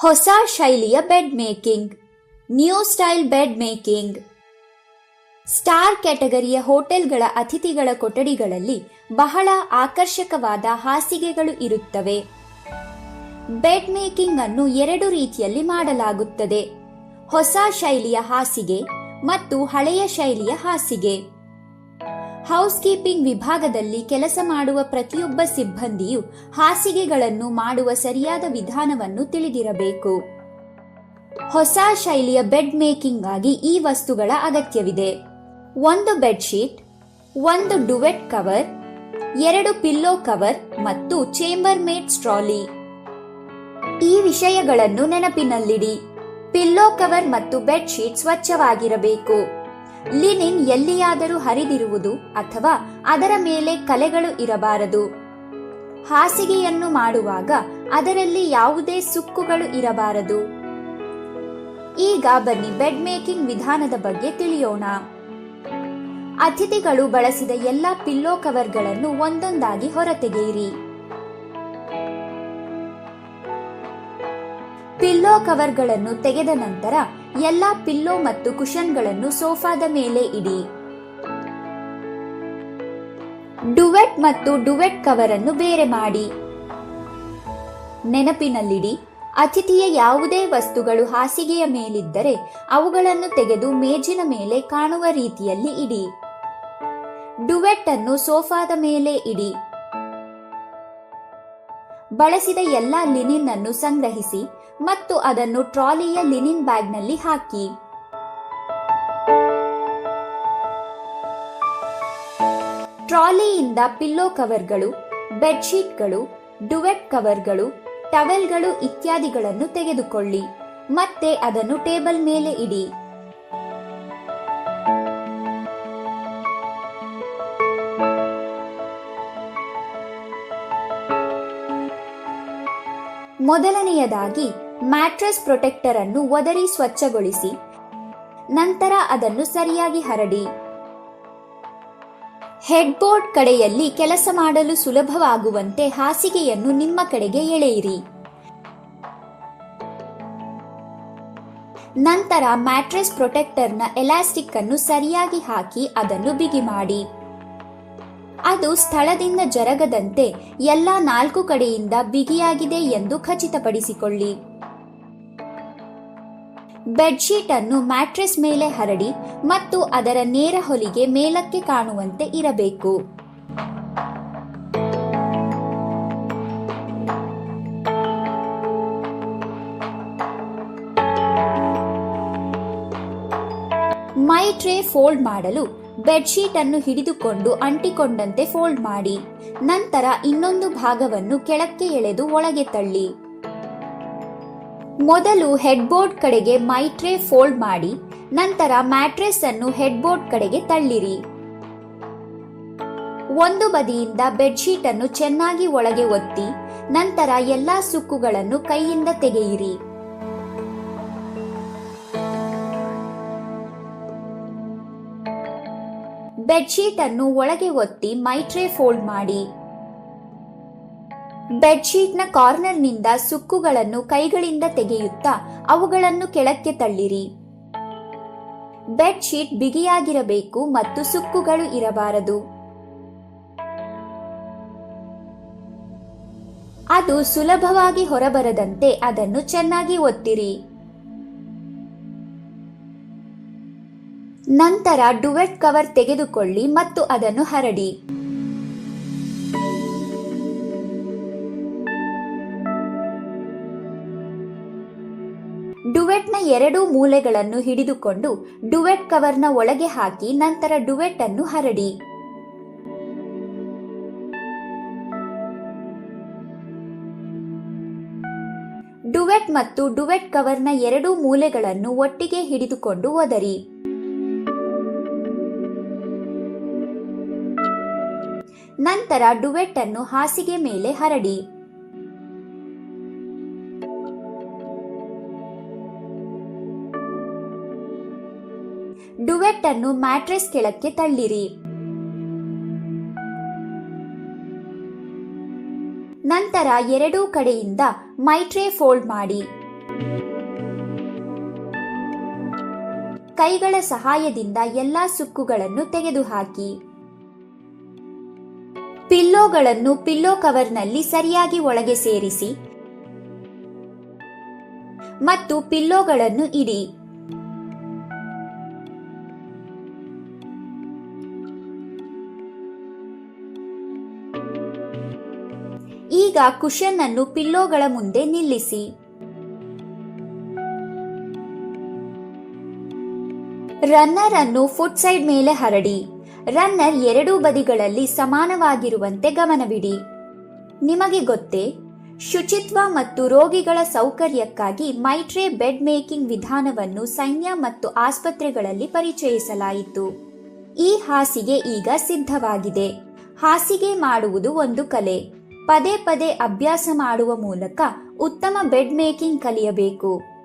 ಹೊಸ ಶೈಲಿಯ bed making new style bed making star ಕ್ಯಾಟಗರಿಯ ಹೋಟೆಲ್ಗಳ ಅತಿಥಿಗಳ ಕೊಠಡಿಗಳಲ್ಲಿ ಬಹಳ ಆಕರ್ಷಕವಾದ ಹಾಸಿಗೆಗಳು ಇರುತ್ತವೆ. ಬೆಡ್ ಮೇಕಿಂಗ್ ಅನ್ನು ಎರಡು ರೀತಿಯಲ್ಲಿ ಮಾಡಲಾಗುತ್ತದೆ. ಹೊಸ ಶೈಲಿಯ ಹಾಸಿಗೆ ಮತ್ತು ಹಳೆಯ ಶೈಲಿಯ ಹಾಸಿಗೆ. ಹೌಸ್ ಕೀಪಿಂಗ್ ವಿಭಾಗದಲ್ಲಿ ಕೆಲಸ ಮಾಡುವ ಪ್ರತಿಯೊಬ್ಬ ಸಿಬ್ಬಂದಿಯು ಹಾಸಿಗೆಗಳನ್ನು ಮಾಡುವ ಸರಿಯಾದ ವಿಧಾನವನ್ನು ತಿಳಿದಿರಬೇಕು. ಹೊಸ ಶೈಲಿಯ ಬೆಡ್ ಮೇಕಿಂಗ್ ಆಗಿ ಈ ವಸ್ತುಗಳ ಅಗತ್ಯವಿದೆ. ಒಂದು ಬೆಡ್ಶೀಟ್ ಒಂದು ಡುವೆಟ್ ಕವರ್, ಎರಡು ಪಿಲ್ಲೋ ಕವರ್ ಮತ್ತು ಚೇಂಬರ್ ಮೇಡ್ ಸ್ಟ್ರಾಲಿ. ಈ ವಿಷಯಗಳನ್ನು ನೆನಪಿನಲ್ಲಿಡಿ. ಪಿಲ್ಲೋ ಕವರ್ ಮತ್ತು ಬೆಡ್ಶೀಟ್ ಸ್ವಚ್ಛವಾಗಿರಬೇಕು. ಲಿನಿನ್ ಎಲ್ಲಿಯಾದರೂ ಹರಿದಿರುವುದು ಅಥವಾ ಅದರ ಮೇಲೆ ಕಲೆಗಳು ಇರಬಾರದು. ಹಾಸಿಗೆಯನ್ನು ಮಾಡುವಾಗ ಅದರಲ್ಲಿ ಯಾವುದೇ ಸುಕ್ಕುಗಳು ಇರಬಾರದು. ಈಗ ಬನ್ನಿ ಬೆಡ್ ಮೇಕಿಂಗ್ ವಿಧಾನದ ಬಗ್ಗೆ ತಿಳಿಯೋಣ. ಅತಿಥಿಗಳು ಬಳಸಿದ ಎಲ್ಲಾ ಪಿಲ್ಲೋ ಕವರ್ಗಳನ್ನು ಒಂದೊಂದಾಗಿ ಹೊರತೆಗೆಯಿರಿ. ಪಿಲ್ಲೋ ಕವರ್ಗಳನ್ನು ತೆಗೆದ ನಂತರ ಎಲ್ಲಾ ಪಿಲ್ಲೋ ಮತ್ತು ಕುಶನ್ಗಳನ್ನು ಸೋಫಾದ ಮೇಲೆ ಇಡಿ. ಡುವೆಟ್ ಮತ್ತು ಡುವೆಟ್ ಕವರ್ ಅನ್ನು ಬೇರೆ ಮಾಡಿ. ನೆನಪಿನಲ್ಲಿಡಿ, ಅತಿಥಿಯ ಯಾವುದೇ ವಸ್ತುಗಳು ಹಾಸಿಗೆಯ ಮೇಲಿದ್ದರೆ ಅವುಗಳನ್ನು ತೆಗೆದು ಮೇಜಿನ ಮೇಲೆ ಕಾಣುವ ರೀತಿಯಲ್ಲಿ ಇಡಿ. ಡುವೆಟ್ ಅನ್ನು ಸೋಫಾದ ಮೇಲೆ ಇಡಿ. ಬಳಸಿದ ಎಲ್ಲಾ ಲಿನಿನ್ ಅನ್ನು ಸಂಗ್ರಹಿಸಿ ಮತ್ತು ಅದನ್ನು ಟ್ರಾಲಿಯ ಲಿನಿನ್ ಬ್ಯಾಗ್ನಲ್ಲಿ ಹಾಕಿ. ಟ್ರಾಲಿಯಿಂದ ಪಿಲ್ಲೋ ಕವರ್ಗಳು, ಬೆಡ್ಶೀಟ್ಗಳು, ಡುವೆಟ್ ಕವರ್ಗಳು, ಟವೆಲ್ಗಳು ಇತ್ಯಾದಿಗಳನ್ನು ತೆಗೆದುಕೊಳ್ಳಿ. ಮತ್ತೆ ಅದನ್ನು ಟೇಬಲ್ ಮೇಲೆ ಇಡಿ. ಮೊದಲನೆಯದಾಗಿ ಮ್ಯಾಟ್ರೆಸ್ ಪ್ರೊಟೆಕ್ಟರ್ ಅನ್ನು ಒದರಿ ಸ್ವಚ್ಛಗೊಳಿಸಿ, ನಂತರ ಅದನ್ನು ಸರಿಯಾಗಿ ಹರಡಿ. ಹೆಡ್ಬೋರ್ಡ್ ಕಡೆಯಲ್ಲಿ ಕೆಲಸ ಮಾಡಲು ಸುಲಭವಾಗುವಂತೆ ಹಾಸಿಗೆಯನ್ನು ನಿಮ್ಮ ಕಡೆಗೆ ಎಳೆಯಿರಿ. ನಂತರ ಮ್ಯಾಟ್ರೆಸ್ ಪ್ರೊಟೆಕ್ಟರ್ನ ಎಲಾಸ್ಟಿಕ್ ಅನ್ನು ಸರಿಯಾಗಿ ಹಾಕಿ ಅದನ್ನು ಬಿಗಿ ಮಾಡಿ. ಅದು ಸ್ಥಳದಿಂದ ಜರಗದಂತೆ ಎಲ್ಲಾ ನಾಲ್ಕು ಕಡೆಯಿಂದ ಬಿಗಿಯಾಗಿದೆ ಎಂದು ಖಚಿತಪಡಿಸಿಕೊಳ್ಳಿ. ಬೆಡ್ಶೀಟ್ ಅನ್ನು ಮ್ಯಾಟ್ರೆಸ್ ಮೇಲೆ ಹರಡಿ ಮತ್ತು ಅದರ ನೇರ ಹೊಲಿಗೆ ಮೇಲಕ್ಕೆ ಕಾಣುವಂತೆ ಇರಬೇಕು. ಮೈ ಟ್ರೇ ಫೋಲ್ಡ್ ಮಾಡಲು ಬೆಡ್ಶೀಟ್ ಅನ್ನು ಹಿಡಿದುಕೊಂಡು ಅಂಟಿಕೊಂಡಂತೆ ಫೋಲ್ಡ್ ಮಾಡಿ. ನಂತರ ಇನ್ನೊಂದು ಭಾಗವನ್ನು ಕೆಳಕ್ಕೆ ಎಳೆದು ಒಳಗೆ ತಳ್ಳಿ. ಮೊದಲು ಹೆಡ್ಬೋರ್ಡ್ ಕಡೆಗೆ ಮೈಟ್ರೆ ಫೋಲ್ಡ್ ಮಾಡಿ, ನಂತರ ಮ್ಯಾಟ್ರೆಸ್ ಅನ್ನು ಹೆಡ್ಬೋರ್ಡ್ ಕಡೆಗೆ ತಳ್ಳಿರಿ. ಒಂದು ಬದಿಯಿಂದ ಬೆಡ್ಶೀಟ್ ಅನ್ನು ಚೆನ್ನಾಗಿ ಒಳಗೆ ಒತ್ತಿ, ನಂತರ ಎಲ್ಲಾ ಸುಕ್ಕುಗಳನ್ನು ಕೈಯಿಂದ ತೆಗೆಯಿರಿ. ಬೆಡ್ಶೀಟ್ ಅನ್ನು ಒಳಗೆ ಒತ್ತಿ ಮೈಟ್ರೆ ಫೋಲ್ಡ್ ಮಾಡಿ. ಬೆಡ್ಶೀಟ್ನ ಕಾರ್ನರ್ನಿಂದ ಸುಕ್ಕುಗಳನ್ನು ಕೈಗಳಿಂದ ತೆಗೆಯುತ್ತಾ ಅವುಗಳನ್ನು ಕೆಳಕ್ಕೆ ತಳ್ಳಿರಿ. ಬೆಡ್ಶೀಟ್ ಬಿಗಿಯಾಗಿರಬೇಕು ಮತ್ತು ಸುಕ್ಕುಗಳು ಇರಬಾರದು. ಅದು ಸುಲಭವಾಗಿ ಹೊರಬರದಂತೆ ಅದನ್ನು ಚೆನ್ನಾಗಿ ಒತ್ತಿರಿ. ನಂತರ ಡುವೆಟ್ ಕವರ್ ತೆಗೆದುಕೊಳ್ಳಿ ಮತ್ತು ಅದನ್ನು ಹರಡಿ. ಡುವೆಟ್ನ ಎರಡೂ ಮೂಲೆಗಳನ್ನು ಹಿಡಿದುಕೊಂಡು ಡುವೆಟ್ ಕವರ್ನ ಒಳಗೆ ಹಾಕಿ ನಂತರ ಡುವೆಟ್ ಅನ್ನು ಹರಡಿ. ಡುವೆಟ್ ಮತ್ತು ಡುವೆಟ್ ಕವರ್ನ ಎರಡೂ ಮೂಲೆಗಳನ್ನು ಒಟ್ಟಿಗೆ ಹಿಡಿದುಕೊಂಡು ಒದರಿ. ನಂತರ ಡುವೆಟ್ ಅನ್ನು ಹಾಸಿಗೆ ಮೇಲೆ ಹರಡಿ. ಡುವೆಟ್ ಅನ್ನು ಮ್ಯಾಟ್ರೆಸ್ ಕೆಳಕ್ಕೆ ತಳ್ಳಿರಿ. ನಂತರ ಎರಡೂ ಕಡೆಯಿಂದ ಮೈಟ್ರೆ ಫೋಲ್ಡ್ ಮಾಡಿ. ಕೈಗಳ ಸಹಾಯದಿಂದ ಎಲ್ಲಾ ಸುಕ್ಕುಗಳನ್ನು ತೆಗೆದುಹಾಕಿ. ಪಿಲ್ಲೋಗಳನ್ನು ಪಿಲ್ಲೋ ಕವರ್ನಲ್ಲಿ ಸರಿಯಾಗಿ ಒಳಗೆ ಸೇರಿಸಿ. ಮತ್ತು ಪಿಲ್ಲೋಗಳನ್ನು ಇಡಿ. ಈಗ ಕುಶನ್ ಅನ್ನು ಪಿಲ್ಲೋಗಳ ಮುಂದೆ ನಿಲ್ಲಿಸಿ. ರನ್ನರ್ ಅನ್ನು ಫುಟ್ ಸೈಡ್ ಮೇಲೆ ಹರಡಿ. ರನ್ನರ್ ಎರಡೂ ಬದಿಗಳಲ್ಲಿ ಸಮಾನವಾಗಿರುವಂತೆ ಗಮನವಿಡಿ. ನಿಮಗೆ ಗೊತ್ತೇ, ಶುಚಿತ್ವ ಮತ್ತು ರೋಗಿಗಳ ಸೌಕರ್ಯಕ್ಕಾಗಿ ಮೈಟ್ರೆ ಬೆಡ್ ಮೇಕಿಂಗ್ ವಿಧಾನವನ್ನು ಸೈನ್ಯ ಮತ್ತು ಆಸ್ಪತ್ರೆಗಳಲ್ಲಿ ಪರಿಚಯಿಸಲಾಯಿತು. ಈ ಹಾಸಿಗೆ ಈಗ ಸಿದ್ಧವಾಗಿದೆ. ಹಾಸಿಗೆ ಮಾಡುವುದು ಒಂದು ಕಲೆ. ಪದೇ ಪದೇ ಅಭ್ಯಾಸ ಮಾಡುವ ಮೂಲಕ ಉತ್ತಮ ಬೆಡ್ ಮೇಕಿಂಗ್ ಕಲಿಯಬೇಕು.